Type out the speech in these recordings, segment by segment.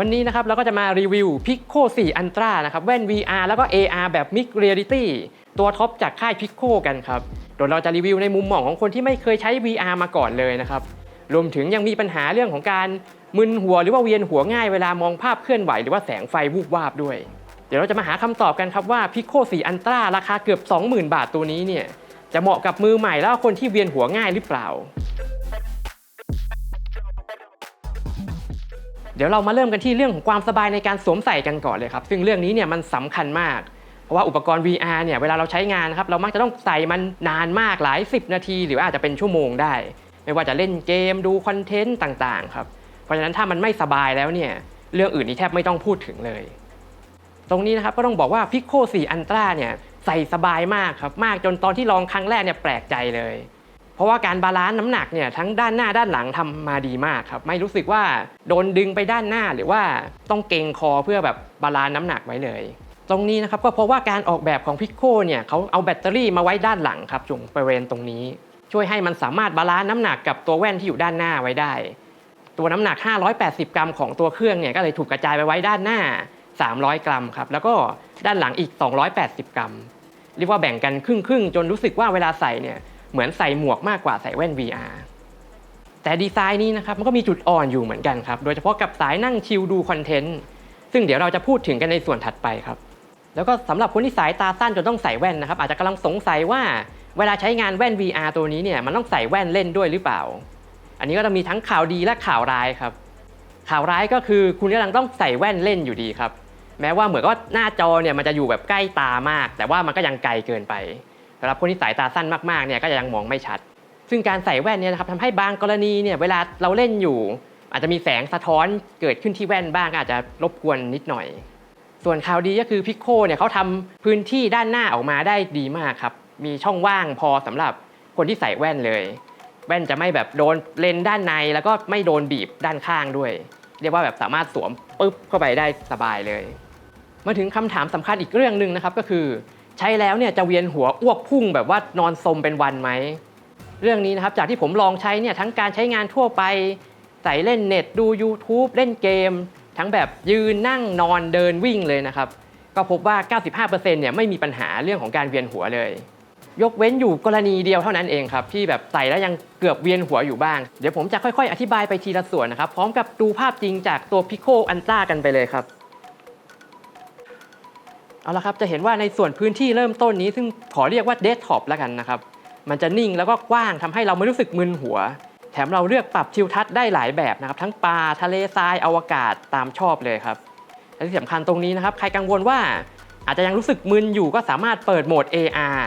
วันนี้นะครับเราก็จะมารีวิว Pico 4 Ultra นะครับแว่น VR แล้วก็ AR แบบ Mixed Reality ตัวท็อปจากค่าย Pico กันครับโดยเราจะรีวิวในมุมมองของคนที่ไม่เคยใช้ VR มาก่อนเลยนะครับรวมถึงยังมีปัญหาเรื่องของการมึนหัวหรือว่าเวียนหัวง่ายเวลามองภาพเคลื่อนไหวหรือว่าแสงไฟวูบวาบด้วย เดี๋ยวเราจะมาหาคำตอบกันครับว่า Pico 4 Ultra ราคาเกือบ 20,000 บาทตัวนี้เนี่ยจะเหมาะกับมือใหม่แล้วคนที่เวียนหัวง่ายหรือเปล่า เดี๋ยวเรามาเริ่มกันที่เรื่องของความสบายในการสวมใส่กันก่อนเลยครับ ซึ่งเรื่องนี้เนี่ยมันสำคัญมาก เพราะว่าอุปกรณ์ VR เนี่ยเวลาเราใช้งานนะครับเรามักจะต้องใส่มันนานมากหลาย 10 นาที หรือว่าอาจจะเป็นชั่วโมงได้ ไม่ว่าจะเล่นเกมดูคอนเทนต์ต่างๆครับ เพราะฉะนั้นถ้ามันไม่สบายแล้วเนี่ยเรื่องอื่นนี่แทบไม่ต้องพูดถึงเลย ตรงนี้นะครับก็ต้องบอกว่า Pico 4 Ultra เนี่ยใส่สบายมากครับมากจนตอนที่ลองครั้งแรกเนี่ยแปลกใจเลย เพราะว่าการบาลานซ์น้ำหนักเนี่ยทั้งด้านหน้าด้านหลังทำมาดีมากครับ ไม่รู้สึกว่าโดนดึงไปด้านหน้าหรือว่าต้องเกรงคอเพื่อแบบบาลานซ์น้ำหนักไว้เลย ตรงนี้นะครับก็เพราะว่าการออกแบบของพิโคเนี่ยเขาเอาแบตเตอรี่มาไว้ด้านหลังครับตรงบริเวณตรงนี้ ช่วยให้มันสามารถบาลานซ์น้ำหนักกับตัวแว่นที่อยู่ด้านหน้าไว้ได้ ตัวน้ำหนัก 580 กรัมของตัวเครื่องเนี่ยก็เลยถูกกระจายไปไว้ด้านหน้า 300 กรัมครับแล้วก็ด้านหลังอีก 280 กรัมเรียกว่าแบ่งกันครึ่งๆจนรู้สึกว่าเวลาใส่เนี่ย เหมือนใส่หมวกมากกว่าใส่แว่น VR แต่ดีไซน์นี้นะครับมันก็มีจุดอ่อนอยู่เหมือนกันครับ โดยเฉพาะกับสายนั่งชิลดูคอนเทนต์ซึ่งเดี๋ยวเราจะพูดถึงกันในส่วนถัดไปครับ แล้วก็สำหรับคนที่สายตาสั้นจนต้องใส่แว่นนะครับ อาจจะกำลังสงสัยว่าเวลาใช้งานแว่น VR ตัวนี้เนี่ยมันต้องใส่แว่นเล่นด้วยหรือเปล่า อันนี้ก็จะมีทั้งข่าวดีและข่าวร้ายครับ ข่าวร้ายก็คือคุณกำลังต้องใส่แว่นเล่นอยู่ดีครับ แม้ว่าเหมือนก็หน้าจอเนี่ยมันจะอยู่แบบใกล้ตามาก แต่ว่ามันก็ยังไกลเกินไปำหรับคนที่สายตาสั้นมากๆเนี่ยก็จะยังมองไม่ชัด ซึ่งการใส่แว่นเนี่ยนะครับทำให้บางกรณีเนี่ยเวลาเราเล่นอยู่ อาจจะมีแสงสะท้อนเกิดขึ้นที่แว่นบ้างอาจจะรบกวนนิดหน่อย ส่วนข่าวดีก็คือพิโคเนี่ยเขาทำพื้นที่ด้านหน้าออกมาได้ดีมากครับมีช่องว่างพอสำหรับคนที่ใส่แว่นเลย แว่นจะไม่แบบโดนเลนด้านในแล้วก็ไม่โดนบีบด้านข้างด้วย เรียกว่าแบบสามารถสวมปุ๊บเข้าไปได้สบายเลย มาถึงคำถามสำคัญอีกเรื่องหนึ่งนะครับก็คือ ใช้แล้วเนี่ยจะเวียนหัวอ้วกพุ่งแบบว่านอนสมเป็นวันไหม เรื่องนี้นะครับจากที่ผมลองใช้เนี่ยทั้งการใช้งานทั่วไป ใส่เล่นเน็ตดู YouTube เล่นเกม ทั้งแบบยืนนั่งนอนเดินวิ่งเลยนะครับ ก็พบว่า 95%เนี่ยไม่มีปัญหาเรื่องของการเวียนหัวเลย ยกเว้นอยู่กรณีเดียวเท่านั้นเองครับ ที่แบบใส่แล้วยังเกือบเวียนหัวอยู่บ้าง เดี๋ยวผมจะค่อยๆ อธิบายไปทีละส่วนนะครับพร้อมกับดูภาพจริงจากตัว Pico Ultra กันไปเลยครับ เอาละครับจะเห็นว่าในส่วนพื้นที่เริ่มต้นนี้ ซึ่งขอเรียกว่าเดสก์ท็อปแล้วกันนะครับ มันจะนิ่งแล้วก็กว้างทำให้เราไม่รู้สึกมึนหัว แถมเราเลือกปรับทิวทัศน์ได้หลายแบบนะครับ ทั้งป่าทะเลทรายอวกาศตามชอบเลยครับและที่สำคัญตรงนี้นะครับ ใครกังวลว่าอาจจะยังรู้สึกมึนอยู่ก็สามารถเปิดโหมด AR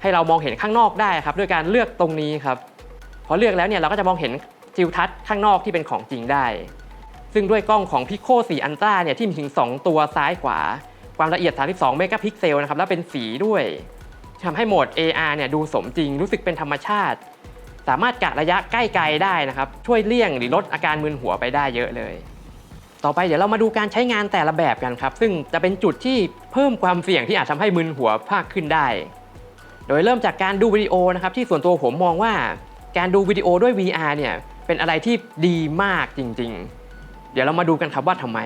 ให้เรามองเห็นข้างนอกได้ครับด้วยการเลือกตรงนี้ครับพอเลือกแล้วเนี่ยเราก็จะมองเห็นทิวทัศน์ข้างนอกที่เป็นของจริงได้ ซึ่งด้วยกล้องของ Pico 4 Ultra เนี่ยที่มีถึง 2 ตัวซ้ายขวา ความละเอียด 32 เมกะพิกเซลนะครับ แล้วเป็นสีด้วยทำให้โหมด AR เนี่ยดูสมจริง รู้สึกเป็นธรรมชาติ สามารถกะระยะใกล้ไกลได้นะครับ ช่วยเลี่ยงหรือลดอาการมึนหัวไปได้เยอะเลย ต่อไปเดี๋ยวเรามาดูการใช้งานแต่ละแบบกันครับ ซึ่งจะเป็นจุดที่เพิ่มความเสี่ยงที่อาจทำให้มึนหัวมากขึ้นได้ โดยเริ่มจากการดูวิดีโอนะครับที่ส่วนตัวผมมองว่า การดูวิดีโอด้วย VR เนี่ยเป็นอะไรที่ดีมากจริง ๆ เดี๋ยวเรามาดูกันครับว่าทำไม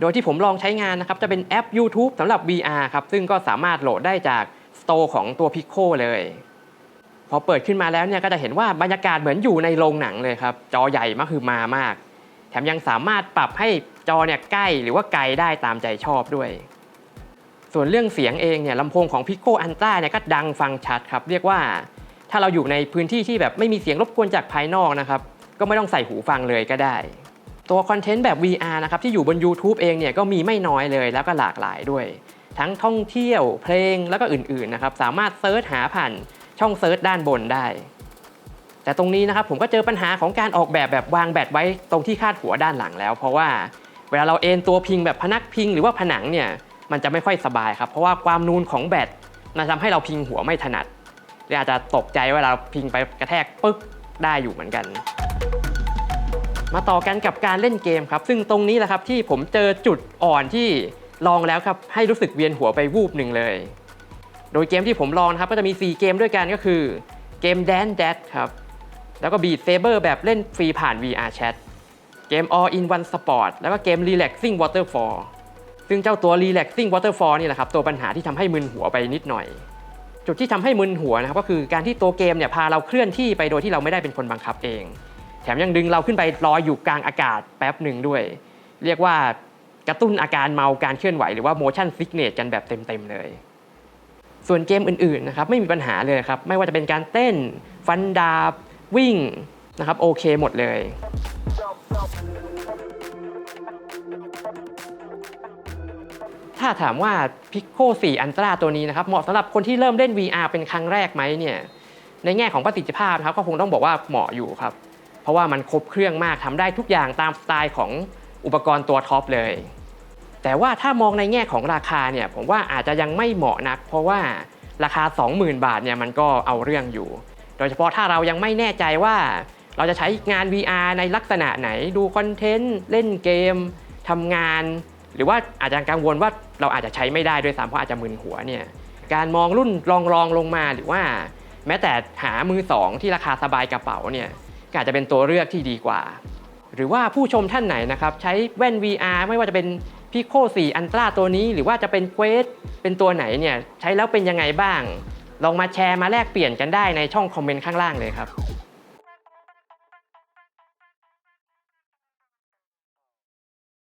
โดยที่ผมลองใช้งานนะครับ จะเป็นแอป YouTube สำหรับ VR ครับ ซึ่งก็สามารถโหลดได้จาก Store ของตัว Pico เลย พอเปิดขึ้นมาแล้วเนี่ยก็จะเห็นว่าบรรยากาศเหมือนอยู่ในโรงหนังเลยครับ จอใหญ่มากคือมามาก แถมยังสามารถปรับให้จอเนี่ยใกล้หรือว่าไกลได้ตามใจชอบด้วย ส่วนเรื่องเสียงเองเนี่ยลำโพงของ Pico Ultra เนี่ยก็ดังฟังชัดครับ เรียกว่า ถ้าเราอยู่ในพื้นที่ที่แบบไม่มีเสียงรบกวนจากภายนอกนะครับก็ไม่ต้องใส่หูฟังเลยก็ได้ ตัวคอนเทนต์แบบ VR นะครับที่อยู่บน YouTube เองเนี่ยก็มีไม่น้อยเลยแล้วก็หลากหลายด้วย ทั้งท่องเที่ยวเพลงแล้วก็อื่นๆนะครับสามารถเซิร์ชหาผ่านช่องเซิร์ชด้านบนได้ แต่ตรงนี้นะครับผมก็เจอปัญหาของการออกแบบแบบวางแบตไว้ตรงที่คาดหัวด้านหลังแล้ว เพราะว่าเวลาเราเอนตัวพิงแบบพนักพิงหรือว่าผนังเนี่ยมันจะไม่ค่อยสบายครับเพราะว่าความนูนของแบตมันทำให้เราพิงหัวไม่ถนัดเลยอาจจะตกใจเวลาเราพิงไปกระแทกปึ๊กได้อยู่เหมือนกัน มาต่อกันกับการเล่นเกมครับ ซึ่งตรงนี้แหละครับที่ผมเจอจุดอ่อนที่ลองแล้วครับให้รู้สึกเวียนหัวไปวูบหนึ่งเลย โดยเกมที่ผมลองครับก็จะมี 4 เกมด้วยกันก็คือเกม Dance Dash ครับ แล้วก็ Beat Saber แบบเล่นฟรีผ่าน VR Chat เกม All in One Sport แล้วก็เกม Relaxing Waterfall ซึ่งเจ้าตัว Relaxing Waterfall นี่แหละครับตัวปัญหาที่ทำให้มึนหัวไปนิดหน่อย จุดที่ทำให้มึนหัวนะครับก็คือการที่ตัวเกมเนี่ยพาเราเคลื่อนที่ไปโดยที่เราไม่ได้เป็นคนบังคับเอง แถมยังดึงเราขึ้นไปลอยอยู่กลางอากาศแป๊บหนึ่งด้วย เรียกว่ากระตุ้นอาการเมาการเคลื่อนไหวหรือว่า motion sickness กันแบบเต็มๆเลย ส่วนเกมอื่นๆนะครับไม่มีปัญหาเลยครับ ไม่ว่าจะเป็นการเต้น ฟันดาบ วิ่งนะครับโอเคหมดเลย ถ้าถามว่า Pico 4 Ultra ตัวนี้นะครับเหมาะสำหรับคนที่เริ่มเล่น VR เป็นครั้งแรกไหมเนี่ยในแง่ของประสิทธิภาพนะครับก็คงต้องบอกว่าเหมาะอยู่ครับ เพราะว่ามันครบเครื่องมากทำได้ทุกอย่างตามสไตล์ของอุปกรณ์ตัวท็อปเลย แต่ว่าถ้ามองในแง่ของราคาเนี่ยผมว่าอาจจะยังไม่เหมาะนัก เพราะว่าราคา 20,000 บาทเนี่ยมันก็เอาเรื่องอยู่ โดยเฉพาะถ้าเรายังไม่แน่ใจว่า เราจะใช้งาน VR ในลักษณะไหนดูคอนเทนต์เล่นเกมทำงาน หรือว่าอาจจะกังวลว่าเราอาจจะใช้ไม่ได้ด้วยซ้ำเพราะอาจจะมึนหัวเนี่ยการมองรุ่นรองรองๆลงมาหรือว่า แม้แต่หามือสองที่ราคาสบายกระเป๋าเนี่ย ก็อาจจะเป็นตัวเลือกที่ดีกว่า หรือว่าผู้ชมท่านไหนนะครับใช้แว่น VR ไม่ว่าจะเป็น Pico 4 Ultra ตัวนี้ หรือว่าจะเป็น Quest เป็นตัวไหนเนี่ยใช้แล้วเป็นยังไงบ้าง ลองมาแชร์มาแลกเปลี่ยนกันได้ในช่องคอมเมนต์ข้างล่างเลยครับ